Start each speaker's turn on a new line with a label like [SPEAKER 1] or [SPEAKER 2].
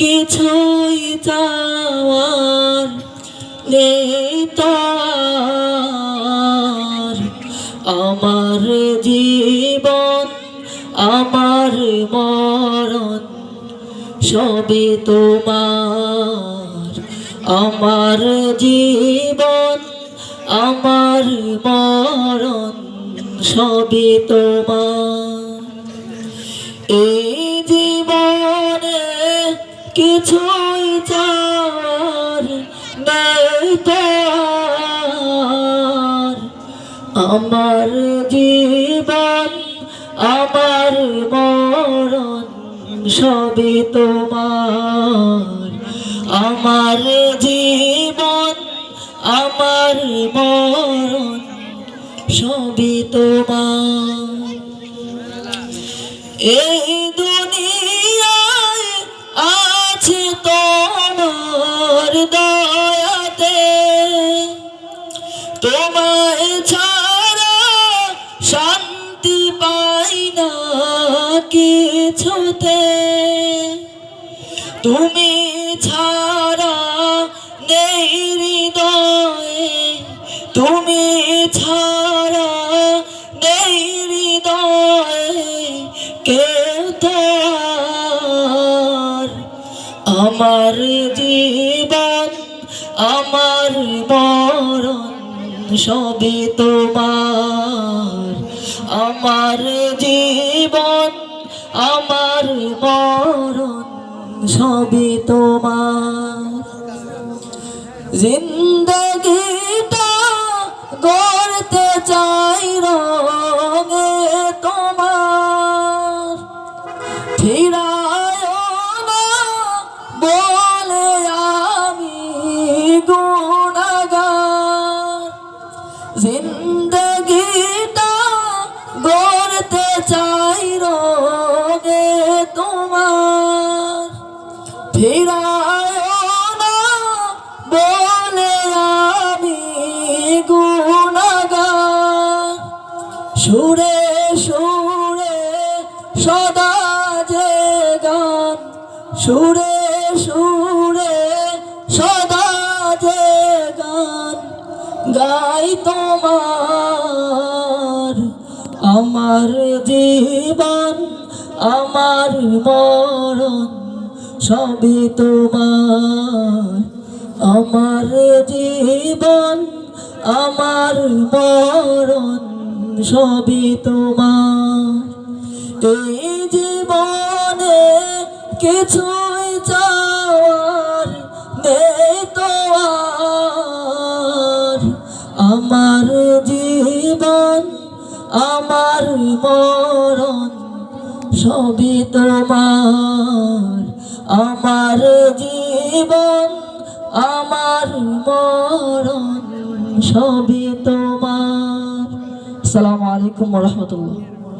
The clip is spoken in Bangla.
[SPEAKER 1] কিছুই চাওয়ার আর। আমার জীবন, আমার মরণ সবে তোমার আমার জীবন, আমার মরণ সবে তোমার এই কিছুই আমার জীবন আমার মরণ সবই তোমার। আমার জীবন আমার মরণ সবই তোমার। এই তোমায় ছাড়া শান্তি পাই না তুমি ছাড়া নেই হৃদয়ে, তুমি ছাড়া নেই হৃদয়ে কেউ আমার জীবন, আমার মরণ সবই তোমার। আমার জীবন আমার মরণ সবে তোমার। জিন্দগিটা গড়তে চাই রঙে জিন্দগিটা গড়তে চাই রোগে তোমার। ফিরায় বলে আমি গুণাগার। সুরে সুরে সদা যে গান, সুরে সুরে গাই তোমার, আমার জীবন, আমার মরণ, সবই তোমার। আমার জীবন, আমার মরণ, সবই তোমার। এই জীবনে কিছুই চাওয়ার আমার জীবন, আমার মরণ, সবই তোমার। আমার জীবন, আমার মরণ, সবই তোমার। আসসালামু আলাইকুম রহমতুল্লাহ।